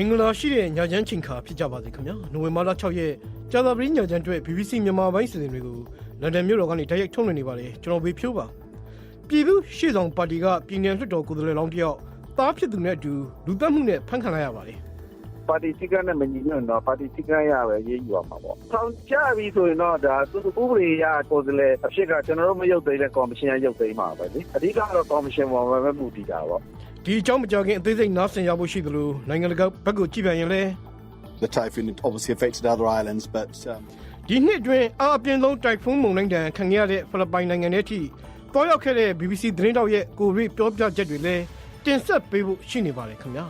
မင်္ဂလာရှိတဲ့ညချမ်းချိန်ခါဖြစ်ကြပါစေခင်ဗျာနိုဝင်ဘာလ6ရက်ကြာသပတေးညချမ်းအတွက် BBC မြန်မာပိုင်းစီစဉ်တွေကိုလန်ဒန်မြို့တော်ကနေတိုက်ရိုက်ထုတ်လွှင့်နေပါတယ်ကျွန်တော်ဘေးဖြိုးပါပြည်သူရှေ့ဆောင်ပါတီကပြည်နယ်လွှတ်တော်ကိုယ်စားလှယ်လောင်းတယောက်သားဖြစ်သူနဲ့အတူလူသက်မှုနဲ့ဖမ်းခံလိုက်ရပါတယ်ပါတီစည်းကမ်းနဲ့မညီညွတ်တော့ပါတီစည်းကမ်းရပဲရေးယူရမှာပေါ့။ထောင်ချပြီဆိုရင်တော့ဒါသူဥပဒေရကိုယ်စားလှယ်အဖြစ်ကကျွန်တော်တို့မရုပ်သိမ်းတဲ့ကော်မရှင်ကရုပ်သိမ်းမှာပဲလေ။အဓိကတော့ကော်မရှင်ပေါ်မှာပဲမူတည်တာပေါ့။ ဒီအကြောင်းမကြောခင်အသေးစိတ်နားဆင်ရဖို့ရှိသလိုနိုင်ငံတကာဘက်ကိုကြည့်ပြန်ရင်လည်း The typhoon obviously affected other islands, but um, ဒီနှစ်အတွင်းအာအပြင်းဆုံးတိုက်ဖုန်းမုန်တိုင်းတန်ခံရတဲ့ဖိလစ်ပိုင်နိုင်ငံရဲ့အထိတွားရောက်ခဲ့တဲ့ BBC သတင်းတောက်ရဲ့ကိုရီပြောပြချက်တွေလည်းတင်ဆက်ပေးဖို့ရှိနေပါတယ်ခင်ဗျာ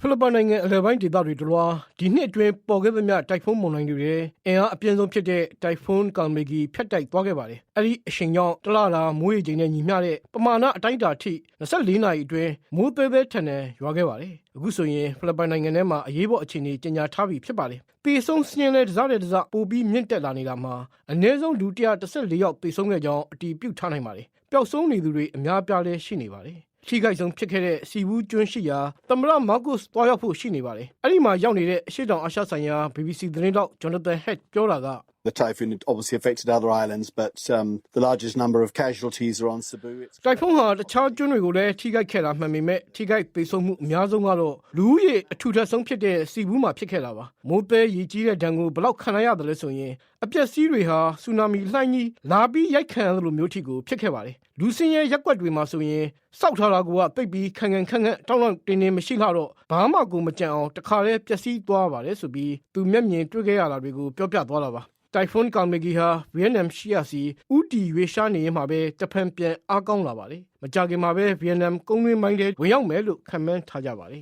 ဖိလစ်ပိုင်နိုင်ငံအလယ်ပိုင်းဒေသတွေတလွှာဒီနှစ်အတွင်းပေါ်ခဲ့သမျှတိုက်ဖုန်းမုန်တိုင်းတွေရဲ့အင်အားအပြင်းဆုံးဖြစ်တဲ့တိုက်ဖုန်းကာမီဂီဖျက်တိုက်သွားခဲ့ပါတယ်။အဲ့ဒီအချိန်ကြောင့်တလားလာမိုးရေချိန်နဲ့ညီမျှတဲ့ပမာဏအတိုင်းအတာထိ24နာရီအတွင်းမိုးသေးသေးထန်ထန်ရွာခဲ့ပါတယ်။အခုဆိုရင်ဖိလစ်ပိုင်နိုင်ငံထဲမှာအရေးပေါ်အခြေအနေကြေညာထားပြီဖြစ်ပါတယ်။ပေဆုံးစင်းလဲတစားတဲ့တစားပိုပြီးမြင့်တက်လာနေတာမှာအနည်းဆုံးလူ114ယောက်ပေဆုံးခဲ့ကြောင်းအတည်ပြုထားနိုင်ပါတယ်။ပျောက်ဆုံးနေသူတွေအများအပြားလည်းရှိနေပါတယ်။ ထိခိုက်ဆုံးဖြစ်ခဲ့တဲ့စီဘူးကျွန်းရှိရာသမရမာကုစ်တွားရောက်ဖို့ရှိနေပါတယ်။အဲ့ဒီမှာရောက်နေတဲ့အရှိတောင်အာရှဆိုင်ရာ BBC သတင်းတောက်ဂျွန်နသန်ဟက်ပြောတာက the typhoon obviously affected other islands, but um, the largest number of casualties are on Cebu. It's တိုက်ဖုန်းဟာတခြားကျွန်းတွေကိုလည်းထိခိုက်ခဲ့တာမှန်ပေမဲ့ထိခိုက်ပေဆုံးမှုအများဆုံးကတော့လူဦးရေအထူထပ်ဆုံးဖြစ်တဲ့စီဘူးမှာဖြစ်ခဲ့တာပါမိုးပဲရေကြီးတဲ့ဒဏ်ကိုဘယ်လောက်ခံရရတယ်လဲဆိုရင်အပျက်စီးတွေဟာဆူနာမီလှိုင်းကြီးလာပြီးရိုက်ခံရသလိုမျိုးထိကိုဖြစ်ခဲ့ပါတယ်လူစင်းရဲ့ရက်ွက်တွေမှာဆိုရင်စောက်ထားတာကတိတ်ပြီးခံခံခန့်ခန့်တောင်းတောင်းတင်းတင်းမရှိလာတော့ဘာမှကိုမကြံအောင်တခါတည်းပျက်စီးသွားပါတယ်ဆိုပြီးသူမျက်မြင်တွေ့ခဲ့ရတာတွေကိုပြောပြသွားတာပါ တိုင်ဖွန်းကာမီဂီဟာဗီယက်နမ်ရှိရစီဥတီရွေရှားနေရင်မှာပဲတဖန်ပြန်အားကောင်းလာပါလေမကြခင်မှာပဲဗီယက်နမ်ကုန်းတွင်းမိုင်းတွေဝင်ရောက်မယ်လို့ခန့်မှန်းထားကြပါလေ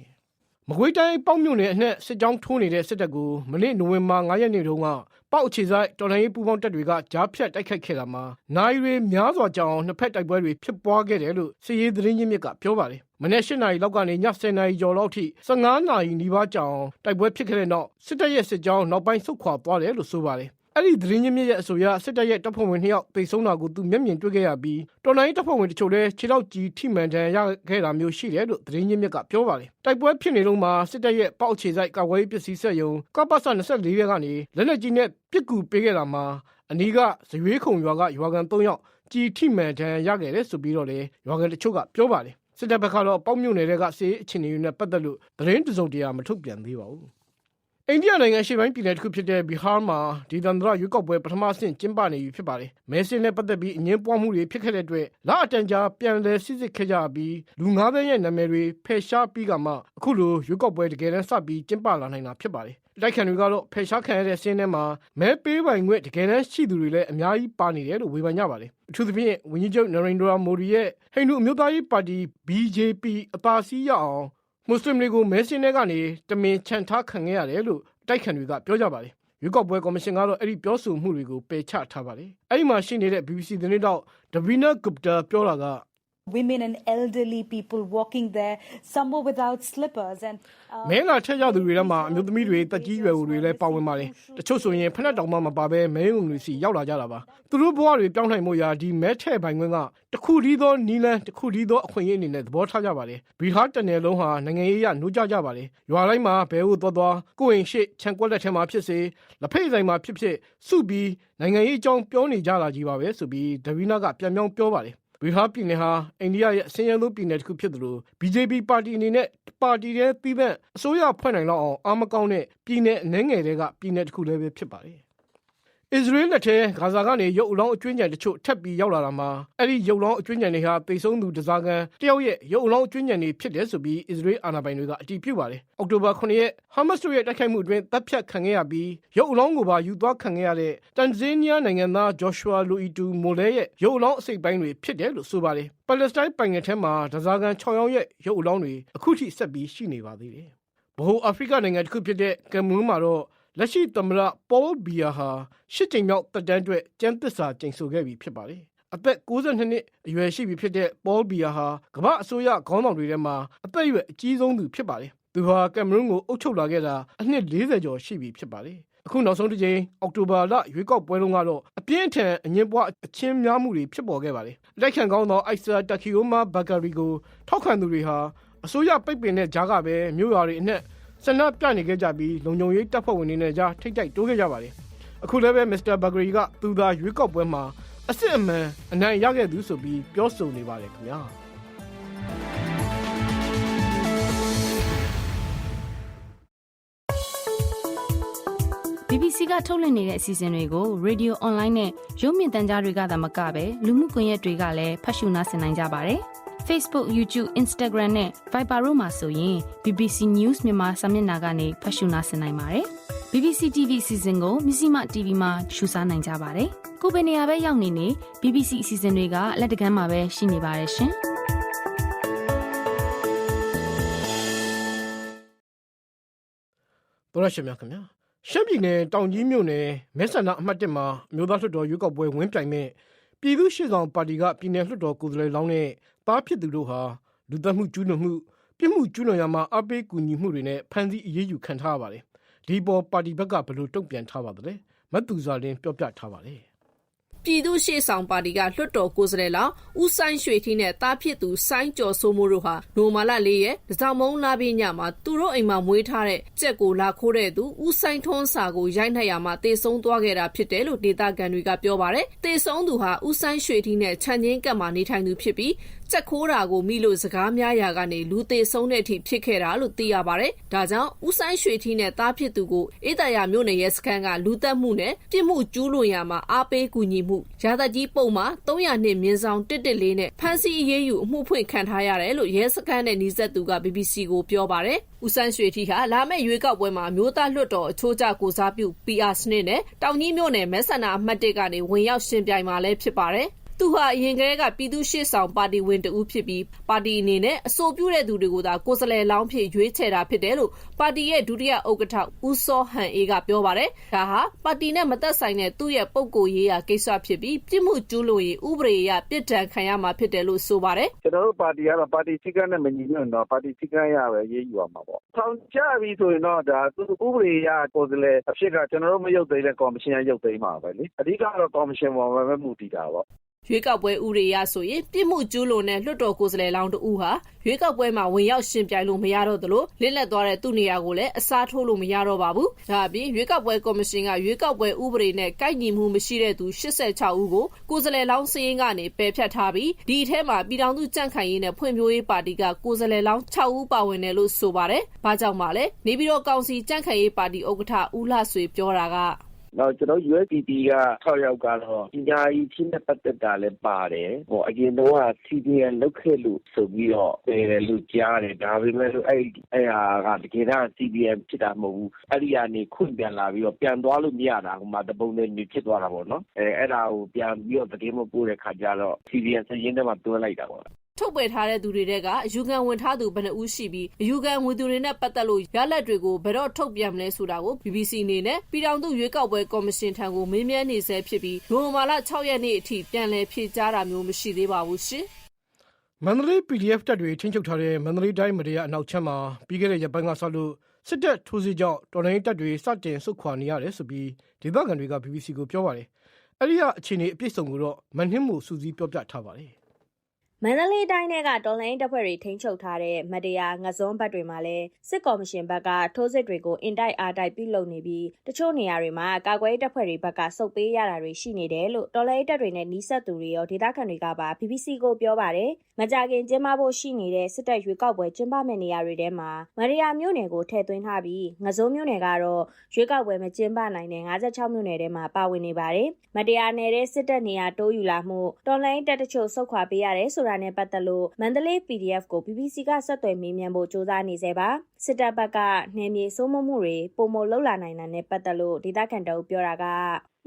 မကွေးတိုင်းပေါ့မြို့နယ်အနှက်စစ်ကြောင်းထိုးနေတဲ့စစ်တပ်ကိုမနေ့နိုဝင်ဘာ9ရက်နေ့တုန်းကပေါ့အခြေဆိုင်တော်လှန်ရေးပူးပေါင်းတပ်တွေကကြားဖြတ်တိုက်ခိုက်ခဲ့တာမှာနိုင်ရီများစွာကြောင်နှစ်ဖက်တိုက်ပွဲတွေဖြစ်ပွားခဲ့တယ်လို့စစ်ရေးသတင်းရင်းမြစ်ကပြောပါတယ်မနေ့၈နာရီလောက်ကနေည10နာရီကျော်လောက်ထိ15နာရီနီးပါးကြောင်တိုက်ပွဲဖြစ်ခဲ့တဲ့နောက်စစ်တပ်ရဲ့စစ်ကြောင်းနောက်ပိုင်းဆုတ်ခွာသွားတယ်လို့ဆိုပါတယ် အဲ့ဒီသတင်းရင်းမြစ်ရဲ့အဆိုအရစစ်တပ်ရဲ့တပ်ဖွဲ့ဝင်2ယောက်တိတ်ဆုံးတာကိုသူမျက်မြင်တွေ့ခဲ့ရပြီးတော်လိုင်းတပ်ဖွဲ့ဝင်တချို့လည်းခြေထောက်ကြီးထိမှန်တန်ရခဲ့တာမျိုးရှိတယ်လို့သတင်းရင်းမြစ်ကပြောပါတယ်တိုက်ပွဲဖြစ်နေတော့မှစစ်တပ်ရဲ့ပေါက်ခြေဆိုင်ကာကွယ်ရေးပစ္စည်းဆက်ယုံကပ္ပစ24ရက်ကနေလက်လက်ကြီးနဲ့ပြစ်ကူပေးခဲ့တာမှာအနီးကဇရွေးခုံရွာကရွာကန်3ယောက်ကြီးထိမှန်တန်ရခဲ့တယ်ဆိုပြီးတော့လေရွာကန်တချို့ကပြောပါတယ်စစ်တပ်ဘက်ကတော့ပေါက်မြို့နယ်ကစေအခြေအနေတွေနဲ့ပတ်သက်လို့သတင်းတစုံတရာမထုတ်ပြန်သေးပါဘူး အိန္ဒိယနိုင်ငံရှေ့ပိုင်းပြည်နယ်တစ်ခုဖြစ်တဲ့ဘီဟာမှာဒီတန်တရရွေးကောက်ပွဲပထမဆင့်ကျင်းပနေပြီဖြစ်ပါတယ်။မဲဆင်းနဲ့ပတ်သက်ပြီးအငင်းပွားမှုတွေဖြစ်ခဲ့တဲ့အတွက်လအတန်ကြာပြန်လည်စစ်စစ်ခဲ့ကြပြီးလူ၅သိန်းရဲ့နာမည်တွေဖယ်ရှားပြီးကမှအခုလိုရွေးကောက်ပွဲတကယ်တမ်းစပြီးကျင်းပလာနိုင်တာဖြစ်ပါတယ်။တိုက်ခံတွေကတော့ဖယ်ရှားခံရတဲ့ဆင်းထဲမှာမဲပေးပိုင်ခွင့်တကယ်တမ်းရှိသူတွေလည်းအများကြီးပါနေတယ်လို့ဝေဖန်ကြပါတယ်။အထူးသဖြင့်ဝန်ကြီးချုပ်နရိန်ဒရာမိုဒီရဲ့ဟိန္ဒူအမျိုးသားရေးပါတီ BJP အသာစီးရအောင် မွတ်စလင်တွေကိုမဲဆင်းတွေကနေတမင်ချန်ထားခံခဲ့ရတယ်လို့တိုက်ခံတွေကပြောကြပါတယ်။ရွေးကောက်ပွဲကော်မရှင်ကတော့အဲ့ဒီပြောဆိုမှုတွေကိုပယ်ချထားပါတယ်။အဲ့ဒီမှာရှိနေတဲ့ BBC သတင်းတောက်ဒဗီနာဂုပတာပြောတာက women and elderly people walking there some were without slippers and uh, မဲလာထက်ကြသူတွေထဲမှာအမျိုးသမီးတွေတက်ကြီးရွယ်တွေလည်းပါဝင်ပါတယ်။တချို့ဆိုရင်ဖက်နှက်တောင်မှမပါဘဲမဲုံတွေစီရောက်လာကြတာပါ။သူတို့ဘဝတွေပြောင်းနိုင်မှုရာဒီမဲထဲ့ပိုင်ခွင့်ကတခုတည်းသောနီလန်တခုတည်းသောအခွင့်အရေးအနေနဲ့သဘောထားကြပါတယ်။ဘီဟာတနယ်လုံးဟာနိုင်ငံရေးရနှိုးကြကြပါတယ်။ရွာတိုင်းမှာဘဲဟုတ်သွားသွားကိုယ်ရင်ရှိခြံကွက်လက်ထဲမှာဖြစ်စေလက်ဖိတ်ဆိုင်မှာဖြစ်ဖြစ်စုပြီးနိုင်ငံရေးအကြောင်းပြောနေကြတာကြီးပါပဲဆိုပြီးဒဗီနာကပြန်ပြောင်းပြောပါတယ်။ ဘီဟာပြည်နယ်ဟာအိန္ဒိယရဲ့အစင်းရဲဆုံးပြည်နယ်တစ်ခုဖြစ်တယ်လို့ BJP ပါတီအနေနဲ့ပါတီရဲ့သီးသန့်အစိုးရဖွဲ့နိုင်တော့အောင်အာမကောင်းတဲ့ပြည်နယ်အနှဲငယ်တွေကပြည်နယ်တစ်ခုလည်းပဲဖြစ်ပါတယ်။ အစ္စရေးလက်ထဲဂါဇာကနေရုပ်အလောင်းအကျွင်းကြံတချို့ထပ်ပြီးရောက်လာတာမှာအဲ့ဒီရုပ်လောင်းအကျွင်းကြံတွေဟာတိတ်ဆုံးသူတစားကန်တယောက်ရဲ့ရုပ်အလောင်းအကျွင်းကြံတွေဖြစ်တယ်ဆိုပြီးအစ္စရေးအာဏာပိုင်တွေကအတည်ပြုပါတယ်။အောက်တိုဘာ9ရက်ဟာမတ်စ်တို့ရဲ့တိုက်ခိုက်မှုအတွင်းတပ်ဖြတ်ခံခဲ့ရပြီးရုပ်အလောင်းကိုပါယူသွားခံခဲ့ရတဲ့တန်ဇီးနီးယားနိုင်ငံသားဂျော်ရှွာလူအီတူမိုလဲရဲ့ရုပ်အလောင်းအစိတ်ပိုင်းတွေဖြစ်တယ်လို့ဆိုပါတယ်။ပါလက်စတိုင်းပိုင်ငယ်ထဲမှာတစားကန်6ယောက်ရဲ့ရုပ်အလောင်းတွေအခုထိဆက်ပြီးရှိနေပါသေးတယ်။ဗဟိုအာဖရိကနိုင်ငံတစ်ခုဖြစ်တဲ့ကမ်မွန်းမှာတော့ လက်ရှိသမ္မတပေါ်ဘီယာဟာရှစ်ကြိမ်မြောက်တက်တန်းအတွက်ကျန်းသစ္စာကျိန်ဆိုခဲ့ပြီဖြစ်ပါတယ်။အသက်62နှစ်အရွယ်ရှိပြီဖြစ်တဲ့ပေါ်ဘီယာဟာကမ္ဘာအစိုးရခေါင်းဆောင်တွေထဲမှာအသက်အရွယ်အကြီးဆုံးသူဖြစ်ပါတယ်။သူဟာကင်မရွန်းကိုအုပ်ချုပ်လာခဲ့တာအနှစ်40ကျော်ရှိပြီဖြစ်ပါတယ်။အခုနောက်ဆုံးတစ်ကြိမ်အောက်တိုဘာလရွေးကောက်ပွဲလုံးကတော့အပြင်းအထန်အငင်းပွားအချင်းများမှုတွေဖြစ်ပေါ်ခဲ့ပါတယ်။လက်ခံကောင်းသောအိုက်ဆာတက်ကီယိုမာဘဂရီကိုထောက်ခံသူတွေဟာအစိုးရပိတ်ပင်တဲ့ကြားကပဲမြို့ရွာတွေအနှက် ဆန္ဒပြနေခဲ့ကြပြီးလုံခြုံရေးတပ်ဖွဲ့ဝင်တွေနဲ့ကြားထိတ်တိုက်တိုးခဲ့ကြပါတယ်။အခုလည်းပဲမစ္စတာဘဂရီကသူသာရွေးကောက်ပွဲမှာအစ်စ်အမှန်အနိုင်ရခဲ့သူဆိုပြီးပြောဆိုနေပါတယ်ခင်ဗျာ။ BBC ကထုတ်လွှင့်နေတဲ့အစီအစဉ်တွေကို Radio Online နဲ့ရုပ်မြင်သံကြားတွေကသာမကဘဲလူမှုကွန်ရက်တွေကလည်းဖတ်ရှုနားဆင်နိုင်ကြပါတယ်။ Facebook, YouTube, Instagram နဲ့ Viber တို့မှာဆိုရင် BBC News မြန်မာစာမျက်နှာကနေဖတ်ရှုနားဆင်နိုင်ပါတယ်။ BBC TV အစီအစဉ်ကိုမြစည်းမ TV မှာရှုစားနိုင်ကြပါတယ်။ကိုယ်ပဲနေရာပဲရောက်နေနေ BBC အစီအစဉ်တွေကလက်တကမ်းမှာပဲရှိနေပါတယ်ရှင်။တော်ရရှိမြခင်ဗျာရှမ်းပြည်နယ်တောင်ကြီးမြို့နယ်မဲဆန္ဒအမှတ်1မှာအမျိုးသားလွှတ်တော်ရွေးကောက်ပွဲဝင်ပြိုင်မဲ့ပြည်သူ့ရှေ့ဆောင်ပါတီကပြည်နယ်လွှတ်တော်ကိုယ်စားလှယ်လောင်းနဲ့ တားဖြစ်သူတို့ဟာလူသက်မှုကျူးလွန်မှုပြစ်မှုကျူးလွန်ရမှာအပိကူညီမှုတွေနဲ့ဖမ်းဆီးအရေးယူခံထားရပါတယ်ဒီပေါ်ပါတီဘက်ကဘယ်လိုတုံ့ပြန်ထားပါသလဲမတ်သူစွာလင်းပြောပြထားပါတယ်ပြည်သူ့ရှေ့ဆောင်ပါတီကလွှတ်တော်ကိုယ်စားလှယ်လောင်းဦးဆိုင်ရွှေထီးနဲ့တားဖြစ်သူဆိုင်းကျော်စိုးမိုးတို့ဟာနိုမာလာလေးရဲ့ဒဇောင်မုံလာပြညမှာသူတို့အိမ်မှာမွေးထားတဲ့ကြက်ကိုလာခိုးတဲ့သူဦးဆိုင်ထွန်းစာကိုရိုက်နှက်ရမှာတေဆုံးသွားခဲ့တာဖြစ်တယ်လို့ဒေတာကန်တွေကပြောပါတယ်တေဆုံးသူဟာဦးဆိုင်ရွှေထီးနဲ့ခြံချင်းကပ်မှာနေထိုင်သူဖြစ်ပြီးကြက်ခိုးတာကိုမိလို့စကားများရာကနေလူသေးဆုံးတဲ့အထိဖြစ်ခဲ့တာလို့သိရပါတယ်။ဒါကြောင့်ဦးဆိုင်ရွှေထီးနဲ့တားဖြစ်သူကိုအေးတရာမြို့နယ်ရဲစခန်းကလူသက်မှုနဲ့ပြစ်မှုကျူးလွန်ရာမှာအားပေးကူညီမှုရာသက်ကြီးပုံမှာ300နှစ်မြင်းဆောင်114နဲ့ဖမ်းဆီးအရေးယူအမှုဖွင့်ခံထားရတယ်လို့ရဲစခန်းနဲ့နှီးဆက်သူက BBC ကိုပြောပါတယ်။ဦးဆိုင်ရွှေထီးဟာလာမယ့်ရွေးကောက်ပွဲမှာမျိုးသားလွှတ်တော်အချိုးကျကိုစားပြု PR စနစ်နဲ့တောင်ကြီးမြို့နယ်မဲဆန္ဒအမှတ်၁ကနေဝင်ရောက်ရှင်ပြိုင်မှာလည်းဖြစ်ပါတယ်။ သူဟာအရင်ကတည်းကပြည်သူ့ရှေ့ဆောင်ပါတီဝင်တဦးဖြစ်ပြီးပါတီအနေနဲ့အဆိုပြုတဲ့သူတွေကိုသာကိုယ်စားလှယ်လောင်းဖြစ်ရွေးချယ်တာဖြစ်တယ်လို့ပါတီရဲ့ဒုတိယဥက္ကဋ္ဌဦးစောဟန်အေးကပြောပါတယ်။ဒါဟာပါတီနဲ့မသက်ဆိုင်တဲ့သူ့ရဲ့ပုံကိုယ်ရေးရာကိစ္စဖြစ်ပြီးပြစ်မှုကျူးလွန်ရင်ဥပဒေအရပြစ်ဒဏ်ခံရမှာဖြစ်တယ်လို့ဆိုပါတယ်ကျွန်တော်တို့ပါတီကတော့ပါတီစည်းကမ်းနဲ့မညီညွတ်တော့ပါတီစည်းကမ်းရပဲရေးယူရမှာပေါ့။ထောင်ချပြီဆိုရင်တော့ဒါသူဥပဒေရကိုယ်စားလှယ်အဖြစ်ကကျွန်တော်တို့မရုပ်သိမ်းတဲ့ကော်မရှင်ကရုပ်သိမ်းမှာပဲလေ။အဓိကတော့ကော်မရှင်ပေါ်မှာပဲမူတည်တာပေါ့။ ရွေးကောက်ပွဲဥရေရဆိုရင်ပြစ်မှုကျူးလွန်တဲ့လွှတ်တော်ကိုယ်စားလှယ်လောင်းတဦးဟာရွေးကောက်ပွဲမှာဝင်ရောက်ရှင်ပြိုင်လို့မရတော့သလိုလစ်လက်သွားတဲ့သူ့နေရာကိုလည်းအစားထိုးလို့မရတော့ပါဘူး။ဒါအပြင်ရွေးကောက်ပွဲကော်မရှင်ကရွေးကောက်ပွဲဥပဒေနဲ့ကိုက်ညီမှုမရှိတဲ့သူ86ဦးကိုကိုယ်စားလှယ်လောင်းစည်းရင်းကနေပယ်ဖျက်ထားပြီးဒီအထက်မှာပြည်ထောင်စုကြံ့ခိုင်ရေးနဲ့ဖွံ့ဖြိုးရေးပါတီကကိုယ်စားလှယ်လောင်း6ဦးပါဝင်တယ်လို့ဆိုပါတယ်။ဘာကြောင့်မှလဲနေပြည်တော်ကောင်စီကြံ့ခိုင်ရေးပါတီဥက္ကဋ္ဌဦးလှဆွေပြောတာက နောက်ကျွန်တော် USDP က6ယောက်ကတော့ပညာရေးချင်းနဲ့ပတ်သက်တာလည်းပါတယ်ဟိုအရင်တော့ CDN လောက်ခဲ့လို့ဆိုပြီးတော့တယ်လို့ကြားတယ်ဒါပေမဲ့လို့အဲ့အဲ့ဟာကတကယ်တော့ CDN ဖြစ်တာမဟုတ်ဘူးအဲ့ဒီကနေခွင့်ပြန်လာပြီးတော့ပြန်သွားလို့မရတာဟိုမှာတပုံနဲ့ဖြစ်သွားတာပေါ့နော်အဲအဲ့ဒါကိုပြန်ပြီးတော့တကယ်မပို့တဲ့ခါကျတော့ CDN စရင်ထဲမှာတွဲလိုက်တာပေါ့ ထုတ်ပယ်ထားတဲ့သူတွေတဲကအယူခံဝင်ထားသူဘယ်နှဦးရှိပြီးအယူခံဝင်သူတွေနဲ့ပတ်သက်လို့ရလက်တွေကိုဘယ်တော့ထုတ်ပြန်မလဲဆိုတာကို BBC အနေနဲ့ပြည်ထောင်စုရွေးကောက်ပွဲကော်မရှင်ထံကိုမေးမြန်းနေဆဲဖြစ်ပြီးနိုဝင်ဘာလ6ရက်နေ့အထိပြန်လည်ဖြေကြားတာမျိုးမရှိသေးပါဘူးရှင်မန္တလေး PDF တပ်တွေချင်းချုပ်ထားတဲ့မန္တလေးတိုင်းမရေအနောက်ချမ်းမှာပြီးခဲ့တဲ့ရက်ပိုင်းကစလို့စစ်တပ်ထိုးစစ်ကြောင့်တော်လိုင်းတပ်တွေစတင်ဆုတ်ခွာနေရတယ်ဆိုပြီးဒေသခံတွေက BBC ကိုပြောပါတယ်။အဲ့ဒီကအခြေအနေအပြည့်စုံကိုတော့မနှင်းမှုစူးစီးပြောပြထားပါတယ်။ မန္တလေးတိုင်းထဲကတော်လိုင်းတပ်ဖွဲ့တွေထိန်းချုပ်ထားတဲ့မတရားငစွန်းဘက်တွေမှာလည်းစစ်ကော်မရှင်ဘက်ကထိုးစစ်တွေကိုအင်တိုက်အားတိုက်ပြုလုပ်နေပြီးတချို့နေရာတွေမှာကာကွယ်ရေးတပ်ဖွဲ့တွေဘက်ကစုပ်ပေးရတာတွေရှိနေတယ်လို့တော်လိုင်းတပ်တွေနဲ့နှီးဆက်သူတွေရောဒေသခံတွေကပါ BBC ကိုပြောပါတယ်။မကြခင်ကျင်းပဖို့ရှိနေတဲ့စစ်တပ်ရွေးကောက်ပွဲကျင်းပမယ့်နေရာတွေထဲမှာမရယာမြို့နယ်ကိုထည့်သွင်းထားပြီးငစွန်းမြို့နယ်ကတော့ရွေးကောက်ပွဲမကျင်းပနိုင်တဲ့56မြို့နယ်ထဲမှာပါဝင်နေပါတယ်။မတရားနယ်တဲ့စစ်တပ်နေရာတိုးယူလာမှုတော်လိုင်းတပ်တချို့ဆုတ်ခွာပေးရတယ်ဆိုတာနဲ့ပတ်သက်လို့မန္တလေး PDF ကို BBC ကဆက်သွယ်မေးမြန်းဖို့စ조사နေစေပါစစ်တပ်ဘက်ကနေမြေစိုးမိုးမှုတွေပုံမလောက်လာနိုင်တာနဲ့ပတ်သက်လို့ဒေသခံတအုပ်ပြောတာက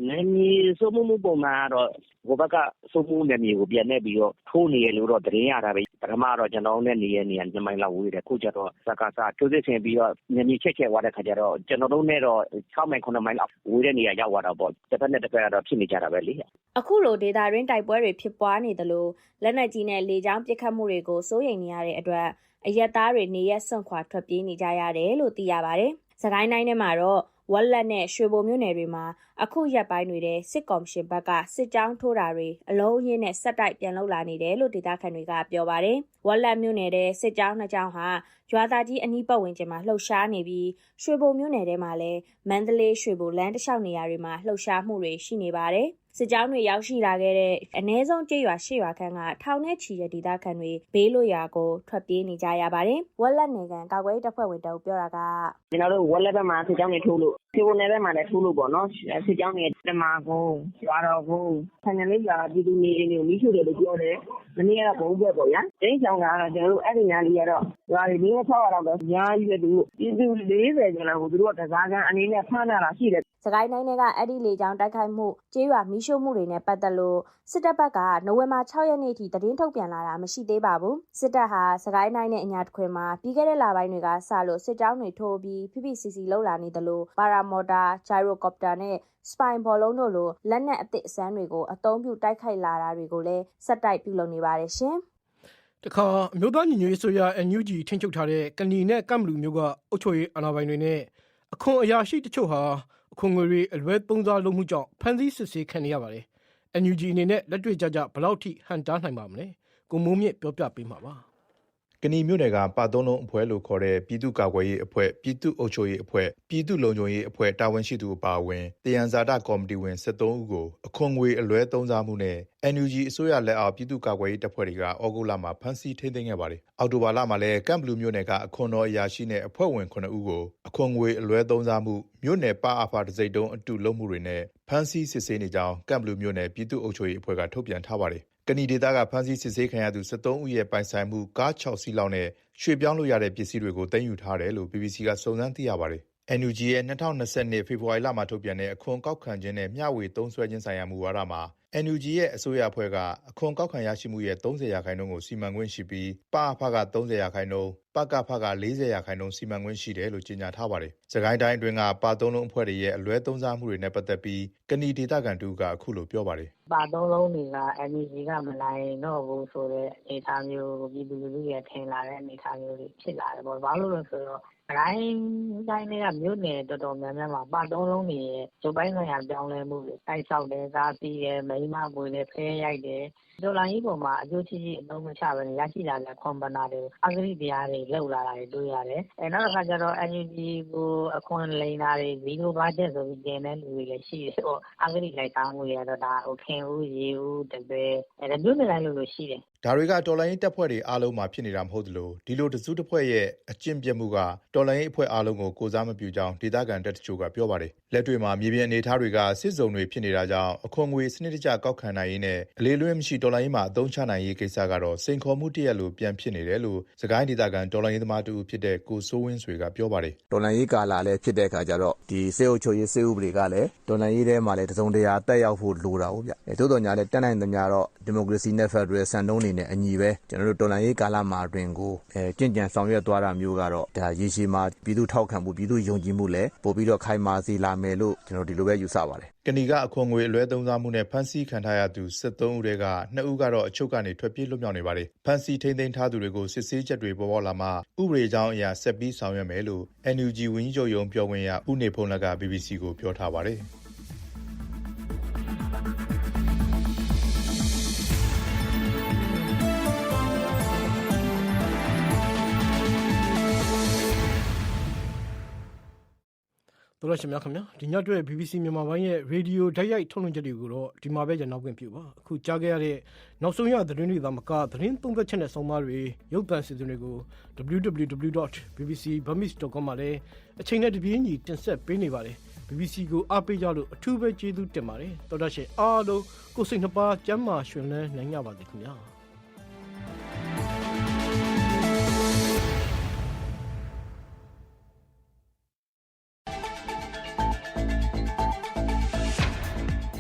နယ်မြေစိုးမိုးမှုပုံမှန်ကတော့ ဟိုဘက်က စိုးမိုးနယ်မြေကို ပြန်နေပြီးတော့ ထိုးနေရလို့တော့ သတင်းရတာပဲ ပထမတော့ ကျွန်တော်နဲ့နေရနေရညမိုင်လောက်ဝေးတယ်ခုကျတော့ စကားစားကျိုးစစ်ဆင်ပြီးတော့ နယ်မြေချက်ချက်သွားတဲ့ခါကျတော့ ကျွန်တော်တို့နဲ့တော့6မိုင်9မိုင်လောက် ဝေးတဲ့နေရာရောက်သွားတော့ပေါ့တစ်ဖက်နဲ့တစ်ဖက်ကတော့ ဖြစ်နေကြတာပဲလေ အခုလို ဒေတာရင်းတိုက်ပွဲတွေ ဖြစ်ပွားနေသလို လက်နက်ကြီးနဲ့ လေကြောင်းပစ်ခတ်မှုတွေကို စိုးရိမ်နေရတဲ့အတွက် အရက်သားတွေ နေရက်စွန့်ခွာ ထွက်ပြေးနေကြရတယ်လို့ သိရပါတယ်။စကိုင်းတိုင်းထဲမှာတော့ ဝက်လက်နဲ့ရွှေဘုံမြို့နယ်တွေမှာအခုရက်ပိုင်းတွေတဲ့စစ်ကောင်ရှင်ဘက်ကစစ်ကြောင်းထိုးတာတွေအလုံးအရင်းနဲ့ဆက်တိုက်ပြန်လုပ်လာနေတယ်လို့ဒေသခံတွေကပြောပါတယ်။ဝက်လက်မြို့နယ်တဲ့စစ်ကြောင်းနှစ်ကြောင်းဟာရွာသားကြီးအနီးပတ်ဝန်းကျင်မှာလှုပ်ရှားနေပြီးရွှေဘုံမြို့နယ်ထဲမှာလည်းမန္တလေးရွှေဘုံလမ်းတစ်လျှောက်နေရာတွေမှာလှုပ်ရှားမှုတွေရှိနေပါတယ်။ စစ်ကြောင်းတွေရောက်ရှိလာခဲ့တဲ့အ ਨੇ ဆုံးကျေးရွာရှေ့ရွာခန့်ကထောင်နဲ့ချီတဲ့ဒေသခံတွေဘေးလွတ်ရာကိုထွက်ပြေးနေကြရပါတယ်။ဝက်လက်နေကန်ကာကွယ်ရေးတပ်ဖွဲ့ဝင်တအုပ်ပြောတာကကျွန်တော်တို့ဝက်လက်ဘက်မှာစစ်ကြောင်းတွေထိုးလို့စီဝနယ်ဘက်မှာလည်းထိုးလို့ပေါ့နော်စစ်ကြောင်းတွေတမာကုန်းရွာတော်ကုန်းဆန်နလေးရွာပြည်သူနေအိမ်တွေကိုမိရှုတယ်လို့ပြောတယ်မနေ့ကတော့ဘုံဘက်ပေါ့ဗျာတင်းဆောင်ကတော့ကျွန်တော်တို့အဲ့ဒီညာလေးကတော့ရွာတွေ၄၆ရာလောက်တော့အများကြီးပဲသူပြည်သူ40ကျော်လောက်ကိုသူတို့ကတစားကန်အနေနဲ့ဖမ်းလာတာရှိတယ် စကိုင်းတိုင်းတွေကအဲ့ဒီလေကြောင်းတိုက်ခိုက်မှုကျေးရွာမီးရှို့မှုတွေနဲ့ပတ်သက်လို့စစ်တပ်ဘက်ကနိုဝင်ဘာ6ရက်နေ့ထိသတင်းထုတ်ပြန်လာတာမရှိသေးပါဘူးစစ်တပ်ဟာစကိုင်းတိုင်းနဲ့အညာတစ်ခွင်မှာပြီးခဲ့တဲ့လပိုင်းတွေကစလို့စစ်ကြောင်းတွေထိုးပြီး PPCC လောက်လာနေသလိုပါရာမော်တာဂျိုင်ရိုကော်ပတာနဲ့စပိုင်ဘောလုံးတို့လိုလက်နက်အသစ်အစမ်းတွေကိုအသုံးပြုတိုက်ခိုက်လာတာတွေကိုလည်းစက်တိုက်ပြုလုပ်နေပါတယ်ရှင်တခါအမျိုးသားညီညွတ်ရေးဆိုရ NUG ထင်းချုပ်ထားတဲ့ကဏီနဲ့ကမ်ဘလူမျိုးကအုပ်ချုပ်ရေးအာဏာပိုင်တွေနဲ့အခွန်အရာရှိတချို့ဟာအ ခွန်ငွေတွေအလွဲသုံးစားလုပ်မှုကြောင့်ဖမ်းဆီးစစ်ဆေးခံနေရပါတယ်။ NUG အနေနဲ့လက်တွေ့ကြကြဘယ်လောက်ထိဟန်တားနိုင်ပါမလဲ။ကိုမိုးမြင့်ပြောပြပေးမှာပါ။ ကဏီမြို့နယ်ကပါသုံးလုံးအဖွဲ့လို့ခေါ်တဲ့ပြည်သူ့ကာကွယ်ရေးအဖွဲ့ပြည်သူ့အုပ်ချုပ်ရေးအဖွဲ့ပြည်သူ့လုံခြုံရေးအဖွဲ့တာဝန်ရှိသူအပါအဝင်တယံဇာတကော်မတီဝင်73ဦးကိုအခွန်ငွေအလွဲသုံးစားမှုနဲ့ NUG အစိုးရလက်အောက်ပြည်သူ့ကာကွယ်ရေးတပ်ဖွဲ့တွေကဩဂုတ်လမှာဖမ်းဆီးထိန်းသိမ်းခဲ့ပါတယ်။အောက်တိုဘာလမှာလည်းကမ်ဘလူးမြို့နယ်ကအခွန်တော်အရာရှိနဲ့အဖွဲ့ဝင်9ဦးကိုအခွန်ငွေအလွဲသုံးစားမှုမြို့နယ်ပအဖာတစိမ့်တုံးအတူလုံးမှုတွေနဲ့ဖမ်းဆီးစစ်ဆေးနေကြောင်းကမ်ဘလူးမြို့နယ်ပြည်သူ့အုပ်ချုပ်ရေးအဖွဲ့ကထုတ်ပြန်ထားပါတယ်။ ကဏီဒေတာကဖမ်းဆီးစစ်ဆေးခံရသူ73ဦးရဲ့ပိုင်ဆိုင်မှုကား6စီးလောက်နဲ့ရွှေ့ပြောင်းလို့ရတဲ့ပစ္စည်းတွေကိုတင်ယူထားတယ်လို့ BBC ကစုံစမ်းသိရပါတယ်။ NUG ရဲ့2022ဖေဖော်ဝါရီလမှာ ထုတ်ပြန်တဲ့ အခွန်ကောက်ခံခြင်းနဲ့ မျှဝေသုံးစွဲခြင်းဆိုင်ရာ မူဝါဒမှာ NUG ရဲ့အစိုးရအဖွဲ့က အခွန်ကောက်ခံရရှိမှုရဲ့30ရာခိုင်နှုန်းကို စီမံခွင့်ရှိပြီး ပအဖက30ရာခိုင်နှုန်း ပကဖက40ရာခိုင်နှုန်း စီမံခွင့်ရှိတယ်လို့ ကြေညာထားပါတယ်။စကိုင်းတိုင်းအတွင်းကပါသုံးလုံးအဖွဲ့တွေရဲ့ အလွဲသုံးစားမှုတွေနဲ့ ပတ်သက်ပြီးကဏီဒေတာကန်တူကအခုလို ပြောပါတယ်ပါသုံးလုံးတွေက NUG က မနိုင်တော့ဘူးဆိုတော့အနေအထားမျိုး ပြည်သူလူထုရဲ့ထင်လာတဲ့ အနေအထားမျိုးတွေ ဖြစ်လာတယ်ပေါ့။ဘာလို့လဲဆိုတော့ တိုင်းတိုင်းတွေကမြို့နယ်တော်တော်များများမှာပါသုံးလုံးတွေရဲ့ ရုပ်ပိုင်းဆိုင်ရာ ပြောင်းလဲမှုတွေ တိုက်ဆောက်တယ်၊သားပြီးတယ်၊မိန်းမပွေတယ်၊ဖဲရိုက်တယ်။ဒေါ်လာကြီးပေါ်မှာ အကျိုးရှိရှိ အသုံးမချဘဲနဲ့ ရရှိလာတဲ့ ခွန်ပဏာတွေကို အဂတိတရားတွေ လုပ်လာတာတွေ တွေ့ရတယ်။အဲနောက်တစ်ခါကျတော့ NUG ကို အခွန်လိမ်တာတွေ ဇီရိုဘတ်ဂျက်ဆိုပြီး တင်တဲ့လူတွေလည်း ရှိတယ်ပေါ့။အဂတိလိုက်စားမှုတွေကတော့ဒါခင်ဦး၊ရေဦး၊တပည့်အဲမြို့နယ်တိုင်းလိုလို ရှိတယ်။။ ဒါတွေကတော်လိုင်းရေးတပ်ဖွဲ့တွေအားလုံးမှာဖြစ်နေတာမဟုတ်သလိုဒီလိုတစုတစ်ဖွဲ့ရဲ့အကျင့်ပြတ်မှုကတော်လိုင်းရေးအဖွဲ့အားလုံးကိုကိုစားမပြုကြောင်းဒေသခံတပ်တချို့ကပြောပါတယ်။လက်တွေ့မှာမြေပြင်အနေအထားတွေကစစ်စုံတွေဖြစ်နေတာကြောင့်အခွန်ငွေစနစ်တကျကောက်ခံနိုင်ရေးနဲ့အလေးလွှဲမရှိတော်လိုင်းရေးမှာအသုံးချနိုင်ရေးကိစ္စကတော့စိန်ခေါ်မှုတစ်ရက်လိုပြန်ဖြစ်နေတယ်လို့စကိုင်းဒေသခံတော်လိုင်းရေးသမားတူဖြစ်တဲ့ကိုစိုးဝင်းဆွေကပြောပါတယ်တော်လန်ရေးကာလာလည်းဖြစ်တဲ့အခါကျတော့ဒီစေအုပ်ချုပ်ရေးစေဥပဒေကလည်းတော်လန်ရေးထဲမှာလည်းတစုံတရာတက်ရောက်ဖို့လိုတာဟုတ်ဗျအဲသို့တော်ညာလည်းတက်နိုင်သမျှတော့ဒီမိုကရေစီနဲ့ဖက်ဒရယ်စံနှုန်းတွေနဲ့အညီပဲကျွန်တော်တို့တော်လန်ရေးကာလာမှာတွင်ကိုအဲကြင်ကြံဆောင်ရွက်သွားတာမျိုးကတော့ဒါရေရှည်မှာပြည်သူထောက်ခံမှုပြည်သူယုံကြည်မှုလည်းပို့ပြီးတော့ခိုင်မာစေလာမယ်လို့ကျွန်တော်ဒီလိုပဲယူဆပါတယ်။ကဏီကအခွန်ငွေအလွဲသုံးစားမှုနဲ့ဖမ်းဆီးခံထားရသူ73ဦးတည်းက2ဦးကတော့အချုပ်ကနေထွက်ပြေးလွတ်မြောက်နေပါတယ်။ဖမ်းဆီးထိန်းသိမ်းထားသူတွေကိုစစ်ဆေးချက်တွေပေါ်ပေါက်လာမှဥပဒေကြောင်းအရာဆက်ပြီးဆောင်ရွက်မယ်လို့ NUG ဝင်းကြီးချုပ်ရုံးပြောခွင့်ရဦးနေဖုံးလက်က BBC ကိုပြောထားပါတယ်။ တော်ရရှိမြခင်ဗျာဒီညအတွက် BBC မြန်မာပိုင်းရဲ့ရေဒီယိုဓာတ်ရိုက်ထုတ်လွှင့်ချက်တွေကိုတော့ဒီမှာပဲကျွန်တော်ခွင့်ပြုပါအခုကြားခဲ့ရတဲ့နောက်ဆုံးရသတင်းတွေသာမကသတင်းသုံးသပ်ချက်နဲ့ဆောင်းပါးတွေရုပ်သံစီစဉ်တွေကို www.bbcburmese.com မှာလည်းအချိန်နဲ့တပြေးညီတင်ဆက်ပေးနေပါတယ် BBC ကိုအားပေးကြလို့အထူးပဲကျေးဇူးတင်ပါတယ်တော်ရရှိအားလုံးကိုယ်စိတ်နှပါကျမ်းမာရွှင်လန်းနိုင်ကြပါစေခင်ဗျာ